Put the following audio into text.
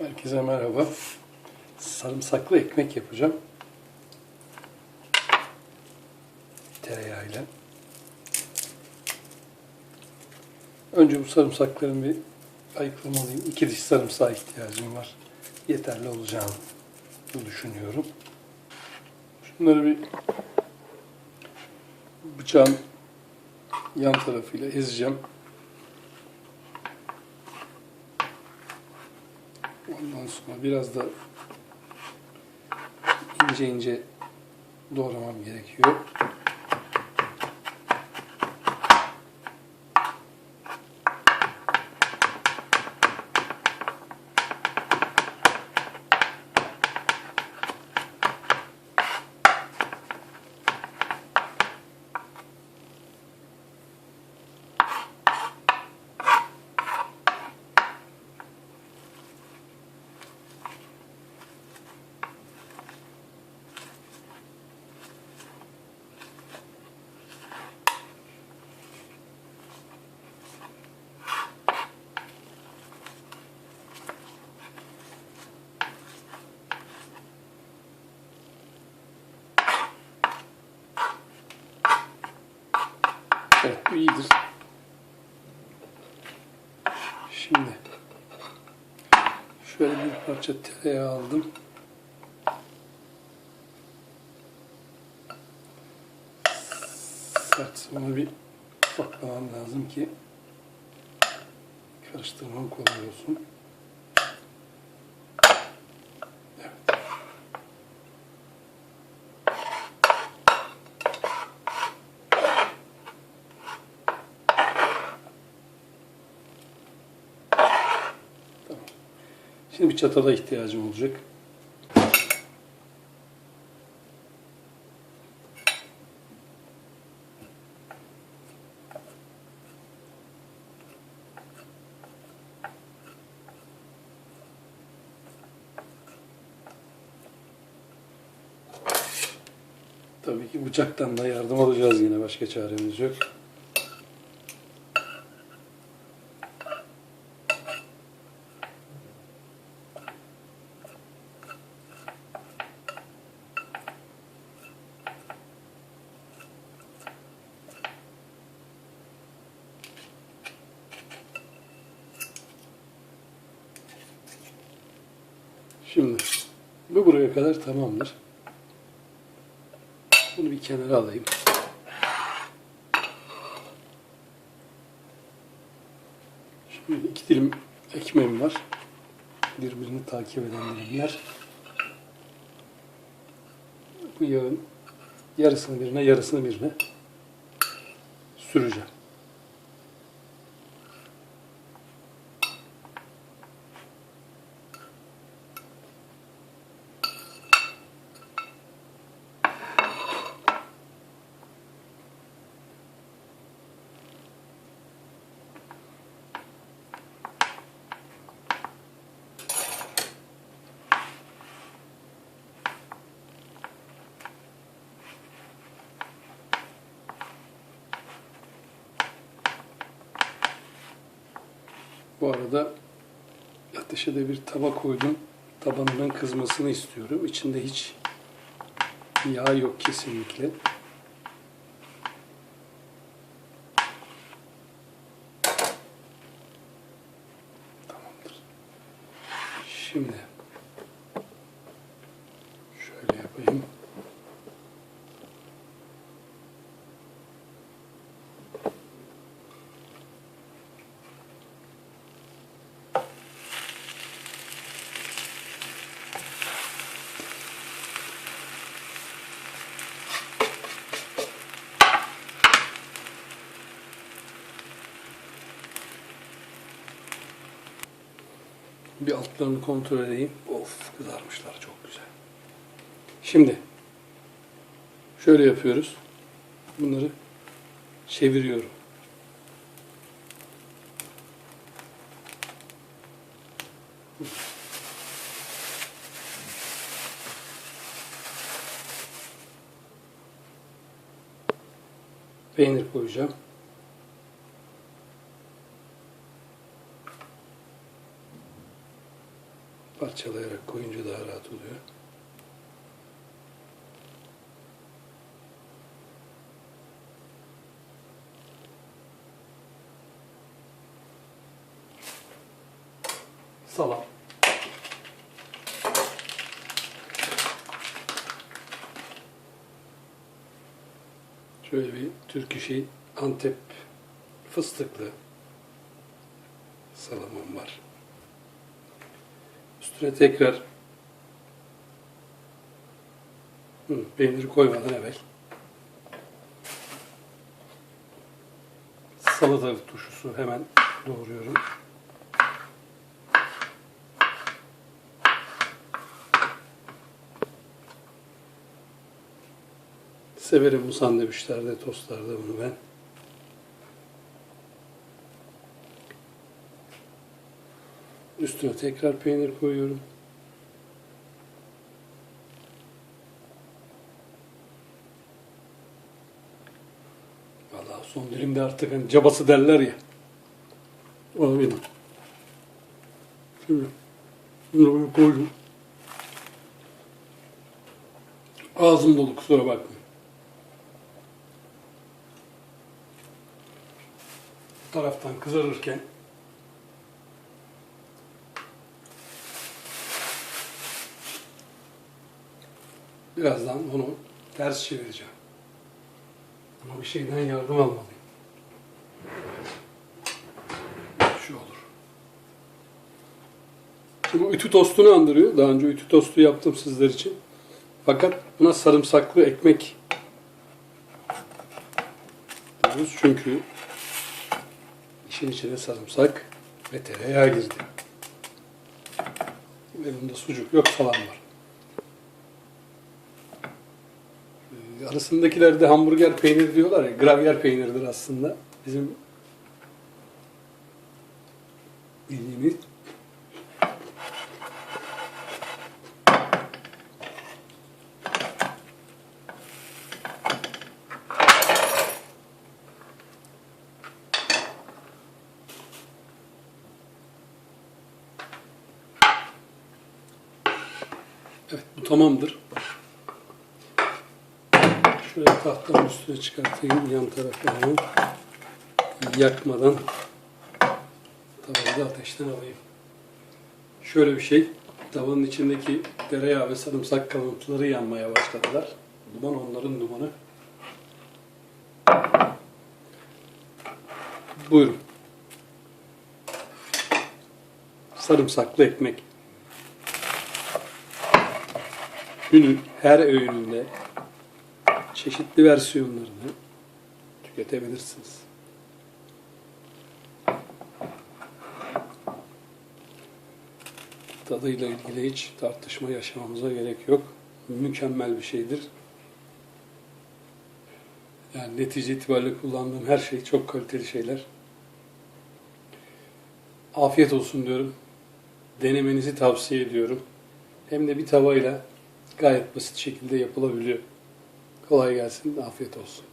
Herkese merhaba. Sarımsaklı ekmek yapacağım. Tereyağıyla. Önce bu sarımsakların bir ayıklamalıyım. İki diş sarımsağa ihtiyacım var. Yeterli olacağını düşünüyorum. Şunları bir bıçağın yan tarafıyla ezeceğim. Ondan sonra biraz da ince ince doğramam gerekiyor. Evet, bu iyidir. Şimdi şöyle bir parça tereyağı aldım. Sert onu bir bakmam lazım ki karıştırmam kolay olsun. Şimdi bir çatala ihtiyacım olacak. Tabii ki bıçaktan da yardım alacağız yine başka çaremiz yok. Şimdi bu buraya kadar tamamdır. Bunu bir kenara alayım. Şimdi iki dilim ekmeğim var. Birbirini takip eden dilimler. Bu yağın yarısını birine, yarısını birine süreceğim. Bu arada ateşe de bir tava koydum. Tabanının kızmasını istiyorum. İçinde hiç yağ yok kesinlikle. Tamamdır. Şimdi şöyle yapayım. Bir altlarını kontrol edeyim. Of kızarmışlar çok güzel. Şimdi şöyle yapıyoruz. Bunları çeviriyorum. Peynir koyacağım. Parçalayarak koyunca daha rahat oluyor. Salam. Şöyle bir Türk işi Antep fıstıklı salamım var. Üstüne tekrar Hı, peyniri koymadan evvel salatalık turşusu hemen doğruyorum. Severim bu sandviçlerde, tostlarda bunu ben. Üstüne tekrar peynir koyuyorum. Vallahi son dilimde artık hani cabası derler ya. O benim. Şimdi bunu koydum. Ağzım dolu kusura bakmayın. Taraftan kızarırken birazdan onu ters çevireceğim. Ama bir şeyden yardım almalıyım. Şu olur. Şimdi ütü tostunu andırıyor. Daha önce ütü tostu yaptım sizler için. Fakat buna sarımsaklı ekmek diyoruz. Çünkü işin içine sarımsak ve tereyağı girdi. Elimde sucuk yok salam var. Arasındakiler de hamburger peyniri diyorlar ya, gravyer peyniridir aslında. Bizim bildiğimiz Evet bu tamamdır. Şöyle tahtanın üstüne çıkartayım yan taraflarını yakmadan tavayı da ateşten alayım. Şöyle bir şey. Tavanın içindeki tereyağı ve sarımsak kalıntıları yanmaya başladılar. Duman onların dumanı. Buyurun. Sarımsaklı ekmek. günün her öğününde çeşitli versiyonlarını tüketebilirsiniz. Tadıyla ilgili hiç tartışma yaşamamıza gerek yok. Mükemmel bir şeydir. Yani netice itibariyle kullandığım her şey çok kaliteli şeyler. Afiyet olsun diyorum. Denemenizi tavsiye ediyorum. Hem de bir tavayla gayet basit şekilde yapılabiliyor. Kolay gelsin, afiyet olsun.